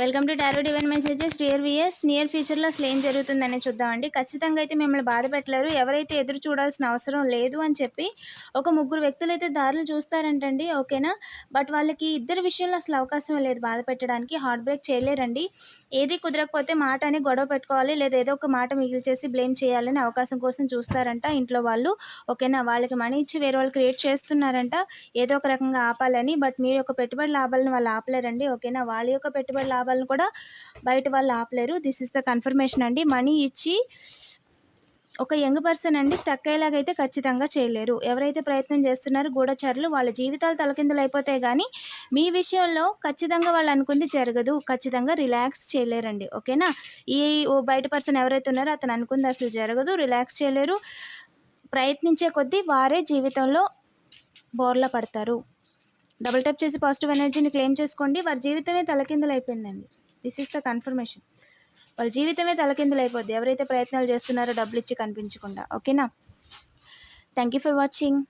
Welcome to tarot divine messages dear VS near ఫ్యూచర్లో అసలు ఏం జరుగుతుందని చూద్దామండి. ఖచ్చితంగా అయితే మిమ్మల్ని బాధ పెట్టలేరు. ఎవరైతే ఎదురు చూడాల్సిన అవసరం లేదు అని చెప్పి ఒక ముగ్గురు వ్యక్తులు అయితే దారులు చూస్తారంటండి ఓకేనా? బట్ వాళ్ళకి ఇద్దరు విషయంలో అసలు అవకాశం లేదు బాధ పెట్టడానికి. హార్ట్ బ్రేక్ చేయలేరండి. ఏది కుదరకపోతే మాట అని గొడవ పెట్టుకోవాలి లేదా ఏదో ఒక మాట మిగిల్చేసి బ్లేమ్ చేయాలని అవకాశం కోసం చూస్తారంట ఇంట్లో వాళ్ళు ఓకేనా? వాళ్ళకి మనీ ఇచ్చి వేరే వాళ్ళు క్రియేట్ చేస్తున్నారంట ఏదో ఒక రకంగా ఆపాలని. బట్ మీ యొక్క పెట్టుబడి లాభాలను వాళ్ళు ఆపలేరండి ఓకేనా? వాళ్ళ యొక్క పెట్టుబడి లాభాలను కూడా బయట వాళ్ళు ఆపలేరు. దిస్ ఇస్ ద కన్ఫర్మేషన్ అండి. మనీ ఇచ్చి ఒక యంగ్ పర్సన్ అండి స్టక్ అయ్యేలాగైతే ఖచ్చితంగా చేయలేరు. ఎవరైతే ప్రయత్నం చేస్తున్నారో గూఢచారులు వాళ్ళ జీవితాలు తలకిందులు అయిపోతాయి కానీ మీ విషయంలో ఖచ్చితంగా వాళ్ళు అనుకుంది జరగదు. ఖచ్చితంగా రిలాక్స్ చేయలేరండి. ఓకేనా? ఈ ఓ బయట పర్సన్ ఎవరైతే ఉన్నారో అతను అనుకుంది అసలు జరగదు రిలాక్స్ చేయలేరు. ప్రయత్నించే కొద్దీ వారే జీవితంలో బోర్ల పడతారు. డబుల్ టప్ చేసి పాజిటివ్ ఎనర్జీని క్లెయిమ్ చేసుకోండి. వారి జీవితమే తలకిందులు అయిపోయిందండి దిస్ ఇస్ ద కన్ఫర్మేషన్ వాళ్ళ జీవితమే తలకిందులు అయిపోద్ది ఎవరైతే ప్రయత్నాలు చేస్తున్నారో డబ్బులు ఇచ్చి కనిపించకుండా ఓకేనా థ్యాంక్ యూ ఫర్ వాచింగ్